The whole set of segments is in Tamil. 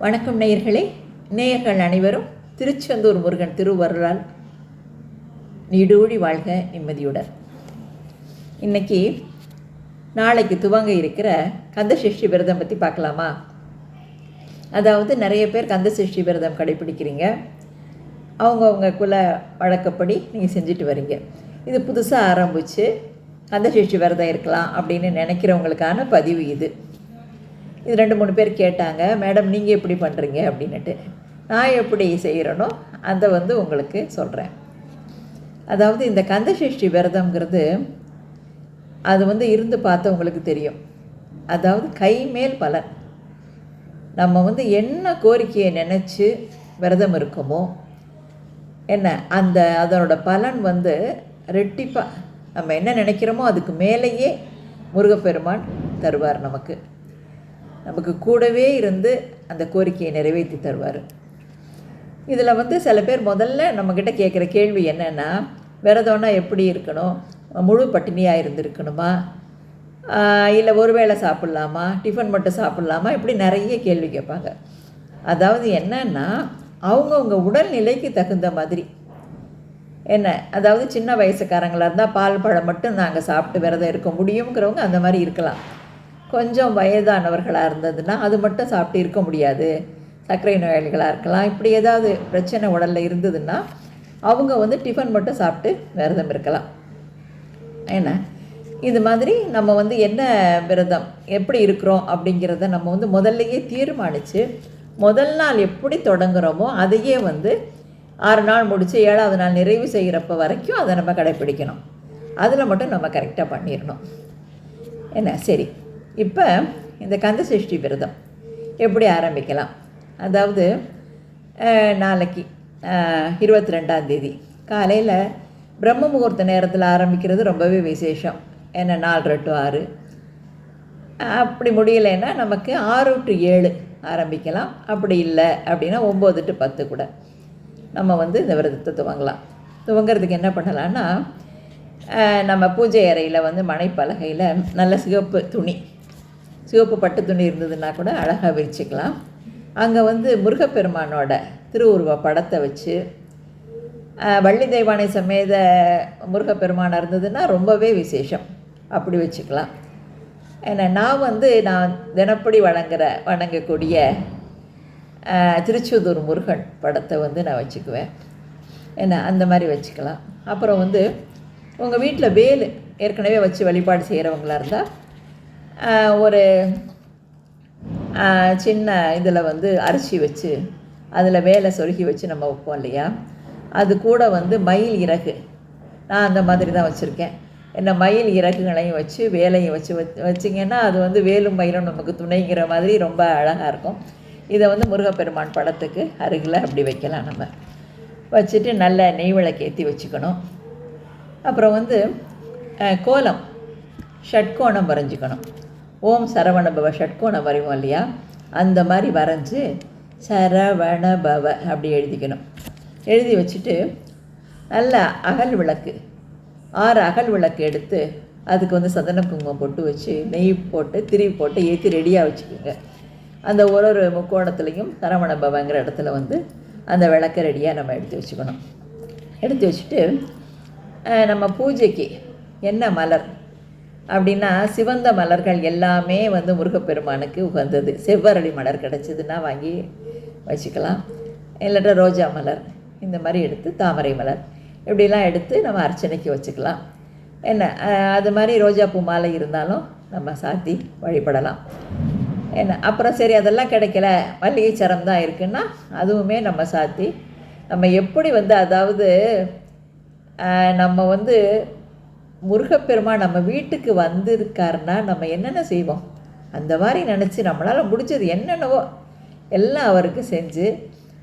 வணக்கம் நேயர்களே நேயர்கள் அனைவரும் திருச்செந்தூர் முருகன் திருவருளால் நீடூடி வாழ்க நிம்மதியுடன். இன்னைக்கு நாளைக்கு துவங்க இருக்கிற கந்தசஷ்டி விரதம் பற்றி பார்க்கலாமா? அதாவது நிறைய பேர் கந்தசஷ்டி விரதம் கடைப்பிடிக்கிறீங்க அவங்கவுங்க குல வழக்கப்படி நீங்கள் செஞ்சுட்டு வரீங்க. இது புதுசாக ஆரம்பித்து கந்தசஷ்டி விரதம் இருக்கலாம் அப்படின்னு நினைக்கிறவங்களுக்கான பதிவு இது. இது ரெண்டு மூணு பேர் கேட்டாங்க மேடம் நீங்கள் எப்படி பண்ணுறீங்க அப்படின்னுட்டு. நான் எப்படி செய்கிறேனோ அதை வந்து உங்களுக்கு சொல்கிறேன் அதாவது இந்த கந்தசஷ்டி விரதம்ங்கிறது அது வந்து இருந்து பார்த்தவங்களுக்கு தெரியும். அதாவது கைமேல் பலன். நம்ம வந்து என்ன கோரிக்கையை நினச்சி விரதம் இருக்கோமோ என்ன அந்த அதனோட பலன் வந்து ரெட்டிப்பாக நம்ம என்ன நினைக்கிறோமோ அதுக்கு மேலேயே முருகப்பெருமான் தருவார் நமக்கு. நமக்கு கூடவே இருந்து அந்த கோரிக்கையை நிறைவேற்றி தருவார். இதில் வந்து சில பேர் முதல்ல நம்மக்கிட்ட கேட்குற கேள்வி என்னென்னா விரதம்னா எப்படி இருக்கணும்? முழு பட்டினியாக இருந்திருக்கணுமா? இல்லை ஒரு வேளை சாப்பிட்லாமா? டிஃபன் மட்டும் சாப்பிட்லாமா? இப்படி நிறைய கேள்வி கேட்பாங்க. அதாவது என்னன்னா அவங்கவுங்க உடல்நிலைக்கு தகுந்த மாதிரி. என்ன? அதாவது சின்ன வயசுக்காரங்களாக இருந்தால் பால் பழம் மட்டும் நாங்கள் சாப்பிட்டு விரதம் இருக்க முடியுங்கிறவங்க அந்த மாதிரி இருக்கலாம். கொஞ்சம் வயதானவர்களாக இருந்ததுன்னா அது மட்டும் சாப்பிட்டு இருக்க முடியாது. சர்க்கரை நோயாளிகளாக இருக்கலாம். இப்படி ஏதாவது பிரச்சனை உடலில் இருந்ததுன்னா அவங்க வந்து டிஃபன் மட்டும் சாப்பிட்டு விரதம் இருக்கலாம். என்ன இது மாதிரி நம்ம வந்து என்ன விரதம் எப்படி இருக்கிறோம் அப்படிங்கிறத நம்ம வந்து முதல்லையே தீர்மானித்து முதல் நாள் எப்படி தொடங்குகிறோமோ அதையே வந்து ஆறு நாள் முடித்து ஏழாவது நாள் நிறைவு செய்கிறப்ப வரைக்கும் அதை நம்ம கடைப்பிடிக்கணும். அதில் மட்டும் நம்ம கரெக்டாக பண்ணிடணும் என்ன? சரி. இப்போ இந்த கந்தசஷ்டி விரதம் எப்படி ஆரம்பிக்கலாம்? அதாவது நாளைக்கு இருபத்தி ரெண்டாம் தேதி. காலையில் பிரம்ம முகூர்த்த நேரத்தில் ஆரம்பிக்கிறது ரொம்பவே விசேஷம். ஏன்னா நாலு டு ஆறு. அப்படி முடியலைன்னா நமக்கு ஆறு டு ஏழு ஆரம்பிக்கலாம். அப்படி இல்லை அப்படின்னா ஒம்பது டு பத்து கூட நம்ம வந்து இந்த விரதத்தை துவங்கலாம். துவங்கிறதுக்கு என்ன பண்ணலான்னா நம்ம பூஜை அறையில் வந்து மனைப்பலகையில் நல்ல சிவப்பு துணி சிவப்பு பட்டு துணி இருந்ததுன்னா கூட அழகாக விரிச்சிக்கலாம். அங்கே வந்து முருகப்பெருமானோட திருவுருவ படத்தை வச்சு வள்ளி தெய்வானை சமேத முருகப்பெருமானாக இருந்ததுன்னா ரொம்பவே விசேஷம். அப்படி வச்சுக்கலாம். ஏன்னா நான் வந்து நான் தினப்படி வணங்குற வணங்கக்கூடிய திருச்செந்தூர் முருகன் படத்தை வந்து நான் வச்சுக்குவேன். என்ன அந்த மாதிரி வச்சுக்கலாம். அப்புறம் வந்து உங்கள் வீட்டில் வேல் ஏற்கனவே வச்சு வழிபாடு செய்கிறவங்களா இருந்தால் ஒரு சின்ன இதில் வந்து அரிசி வச்சு அதில் வேலை சொருகி வச்சு நம்ம வைப்போம் இல்லையா? அது கூட வந்து மயில் இறகு. நான் அந்த மாதிரி தான் வச்சுருக்கேன். என்ன மயில் இறகுகளையும் வச்சு வேலையும் வச்சு வச்சிங்கன்னா அது வந்து வேலும் மயிலும் நமக்கு துணைங்கிற மாதிரி ரொம்ப அழகாக இருக்கும். இதை வந்து முருகப்பெருமான் படத்துக்கு அருகில் அப்படி வைக்கலாம் நம்ம. வச்சுட்டு நல்ல நெய் விளக்கேற்றி வச்சுக்கணும். அப்புறம் வந்து கோலம். ஷட்கோணம் வரைஞ்சிக்கணும். ஓம் சரவண பவ ஷட்கோணம் வரைவோம் இல்லையா? அந்த மாதிரி வரைஞ்சி சரவண பவ அப்படி எழுதிக்கணும். எழுதி வச்சுட்டு நல்ல அகல் விளக்கு ஆறு அகல் விளக்கு எடுத்து அதுக்கு வந்து சந்தன குங்குமம் போட்டு வச்சு நெய் போட்டு திரி போட்டு ஏற்றி ரெடியாக வச்சுக்கோங்க. அந்த ஒரு ஒரு முக்கோணத்துலேயும் சரவண பவங்கிற இடத்துல வந்து அந்த விளக்கை ரெடியாக நம்ம எடுத்து வச்சுக்கணும். எடுத்து வச்சுட்டு நம்ம பூஜைக்கு என்ன மலர்? அப்படின்னா சிவந்த மலர்கள் எல்லாமே வந்து முருகப்பெருமானுக்கு உகந்தது. செவ்வரளி மலர் கிடச்சிதுன்னா வாங்கி வச்சுக்கலாம். இல்லாட்டா ரோஜா மலர் இந்த மாதிரி எடுத்து தாமரை மலர் இப்படிலாம் எடுத்து நம்ம அர்ச்சனைக்கு வச்சுக்கலாம். என்ன அது மாதிரி ரோஜா பூ மாலை இருந்தாலும் நம்ம சாத்தி வழிபடலாம். என்ன அப்புறம் சரி அதெல்லாம் கிடைக்கல. மல்லிகை சரம் தான் இருக்குன்னா அதுவுமே நம்ம சாத்தி நம்ம எப்படி வந்து அதாவது நம்ம வந்து முருகப்பெருமான் நம்ம வீட்டுக்கு வந்திருக்காருன்னா நம்ம என்னென்ன செய்வோம்? அந்த மாதிரி நினச்சி நம்மளால் முடிஞ்சது என்னென்னவோ எல்லாம் அவருக்கு செஞ்சு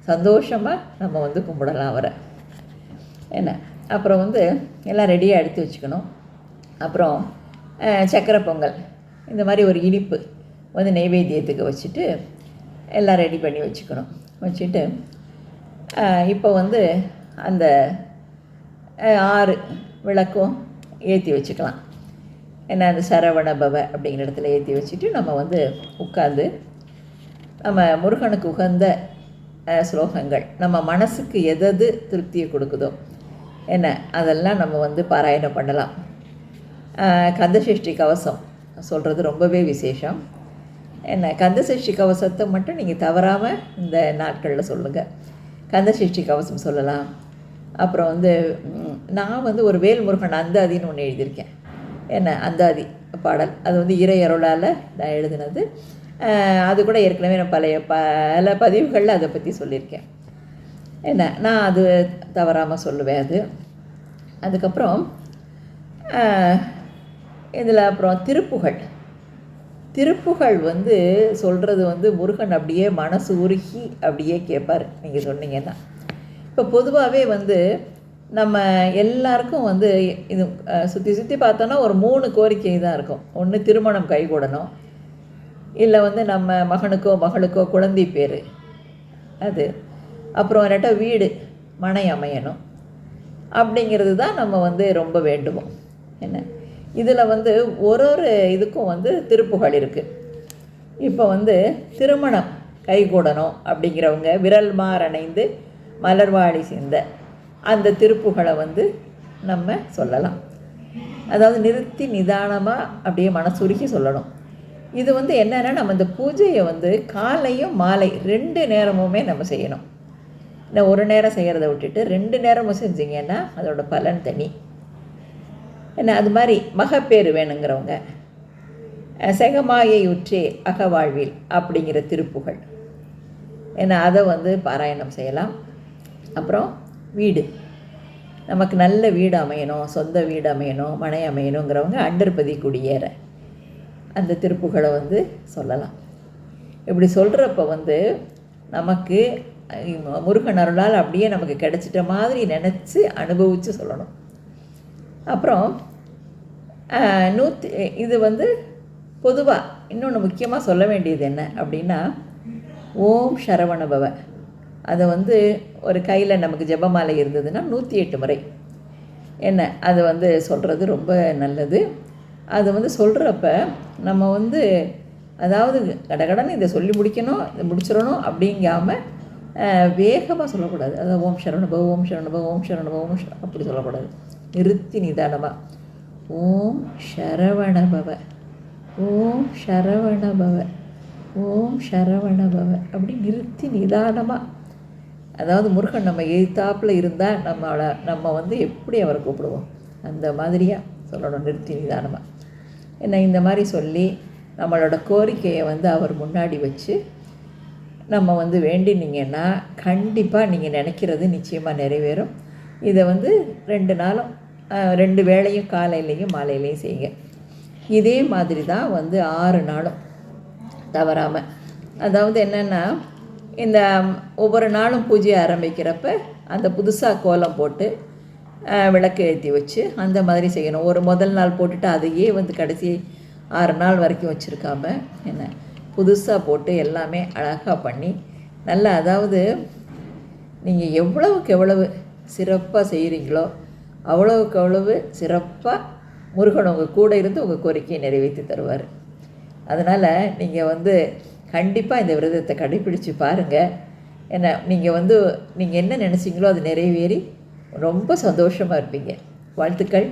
சந்தோஷமாக நம்ம வந்து கும்பிடலாம் அவரை. என்ன? அப்புறம் வந்து எல்லாம் ரெடியாக எடுத்து வச்சுக்கணும். அப்புறம் சக்கரை பொங்கல் இந்த மாதிரி ஒரு இனிப்பு வந்து நெய்வேத்தியத்துக்கு வச்சுட்டு எல்லாம் ரெடி பண்ணி வச்சுக்கணும். வச்சுட்டு இப்போ வந்து அந்த ஆறு விளக்கும் ஏற்றி வச்சுக்கலாம். ஏன்னா அந்த சரவண பவ அப்படிங்கிற இடத்துல ஏற்றி வச்சுட்டு நம்ம வந்து உட்காந்து நம்ம முருகனுக்கு உகந்த ஸ்லோகங்கள் நம்ம மனசுக்கு எதது திருப்தியை கொடுக்குதோ என்ன அதெல்லாம் நம்ம வந்து பாராயணம் பண்ணலாம். கந்தசஷ்டி கவசம் சொல்கிறது ரொம்பவே விசேஷம். என்ன கந்தசஷ்டி கவசத்தை மட்டும் நீங்கள் தவறாமல் இந்த நாட்களில் சொல்லுங்கள் கந்தசஷ்டி கவசம் சொல்லலாம். அப்புறம் வந்து நான் வந்து ஒரு வேல்முருகன் அந்தாதின்னு ஒன்று எழுதியிருக்கேன். என்ன? அந்தாதி பாடல். அது வந்து இறை அருளால் நான் எழுதினது. அது கூட ஏற்கனவே நான் பழைய பல பதிவுகளில் அதை பற்றி சொல்லியிருக்கேன். என்ன? நான் அது தவறாமல் சொல்லுவேன் அது. அதுக்கப்புறம் இதில் அப்புறம் திருப்புகழ் திருப்புகழ் வந்து சொல்கிறது வந்து முருகன் அப்படியே மனசு உருகி அப்படியே கேட்பார் நீங்கள் சொன்னீங்கன்னா. இப்போ பொதுவாகவே வந்து நம்ம எல்லாருக்கும் வந்து இது சுற்றி சுற்றி பார்த்தோன்னா ஒரு மூணு கோரிக்கை தான் இருக்கும். ஒன்று திருமணம் கைகூடணும். இல்லை வந்து நம்ம மகனுக்கோ மகளுக்கோ குழந்தை பேர். அது. அப்புறம் இல்லாட்டா வீடு மனை அமையணும். அப்படிங்கிறது தான் நம்ம வந்து ரொம்ப வேண்டுவோம். என்ன? இதில் வந்து ஒரு ஒரு இதுக்கும் வந்து திருப்புகள் இருக்குது இப்போ வந்து திருமணம் கைகூடணும் அப்படிங்கிறவங்க விரல் மாறணைந்து மலர்வாடி சிந்த அந்த திருப்புகளை வந்து நம்ம சொல்லலாம். அதாவது நிறுத்தி நிதானமாக அப்படியே மனசுருக்கி சொல்லணும். இது வந்து என்னென்னா நம்ம இந்த பூஜையை வந்து காலையும் மாலை ரெண்டு நேரமுமே நம்ம செய்யணும். இல்லை ஒரு நேரம் செய்கிறத விட்டுட்டு ரெண்டு நேரமும் செஞ்சீங்கன்னா அதோட பலன் தனி. என்ன அது மாதிரி மகப்பேறு வேணுங்கிறவங்க செகமாயை உற்றே அகவாழ்வில் அப்படிங்கிற திருப்புகள். ஏன்னா அதை வந்து பாராயணம் செய்யலாம். அப்புறம் வீடு. நமக்கு நல்ல வீடு அமையணும் சொந்த வீடு அமையணும் மனை அமையணுங்கிறவங்க அண்டர்பதி குடியேற. அந்த திருப்புகளை வந்து சொல்லலாம். இப்படி சொல்கிறப்ப வந்து நமக்கு முருகன் அருளால் அப்படியே நமக்கு கிடைச்சிட்ட மாதிரி நினச்சி அனுபவித்து சொல்லணும். அப்புறம் நூற்றி இது வந்து பொதுவாக இன்னொன்று முக்கியமாக சொல்ல வேண்டியது என்ன அப்படின்னா ஓம் சரவணபவ அதை வந்து ஒரு கையில் நமக்கு ஜெபமாலை இருந்ததுன்னா நூற்றி எட்டு முறை. என்ன? அதை வந்து சொல்கிறது ரொம்ப நல்லது. அது வந்து சொல்கிறப்ப நம்ம வந்து அதாவது கடகடன்னு இதை சொல்லி முடிக்கணும் இதை முடிச்சிடணும் அப்படிங்காம வேகமாக சொல்லக்கூடாது. அதாவது ஓம் சரணபவ ஓம் சரணபவ ஓம் சரணபவ ஓம் அப்படி சொல்லக்கூடாது. நிறுத்தி நிதானமாக ஓம் சரவணபவ ஓம் சரவணபவ ஓம் சரவணபவ அப்படி நிறுத்தி நிதானமாக அதாவது முருகன் நம்ம எதிர்த்தாப்பில் இருந்தால் நம்மளை நம்ம வந்து எப்படி அவரை கூப்பிடுவோம்? அந்த மாதிரியாக சொல்லணும் நிறுத்தி நிதானமாக என்ன இந்த மாதிரி சொல்லி நம்மளோட கோரிக்கையை வந்து அவர் முன்னாடி வச்சு நம்ம வந்து வேண்டினீங்கன்னா கண்டிப்பாக நீங்கள் நினைக்கிறது நிச்சயமாக நிறைவேறும். இதை வந்து ரெண்டு நாளும் ரெண்டு வேளையும் காலையிலையும் மாலையிலையும் செய்யுங்க. இதே மாதிரி தான் வந்து ஆறு நாளும் தவறாமல் அதாவது என்னென்னா இந்த ஒவ்வொரு நாளும் பூஜையை ஆரம்பிக்கிறப்ப அந்த புதுசாக கோலம் போட்டு விளக்கு ஏற்றி வச்சு அந்த மாதிரி செய்யணும். ஒரு முதல் நாள் போட்டுட்டு அதையே வந்து கடைசி ஆறு நாள் வரைக்கும் வச்சுருக்காம என்ன புதுசாக போட்டு எல்லாமே அழகாக பண்ணி நல்லா அதாவது நீங்கள் எவ்வளவுக்கு எவ்வளவு சிறப்பாக செய்கிறீங்களோ அவ்வளவுக்கு அவ்வளவு சிறப்பாக முருகன் உங்கள் கூட இருந்து உங்கள் கோரிக்கையை நிறைவேற்றி தருவார். அதனால் நீங்கள் வந்து கண்டிப்பாக இந்த விரதத்தை கடைப்பிடிச்சு பாருங்கள் என்ன நீங்கள் வந்து நீங்கள் என்ன நினச்சிங்களோ அது நிறைவேறி ரொம்ப சந்தோஷமாக இருப்பீங்க. வாழ்த்துக்கள்.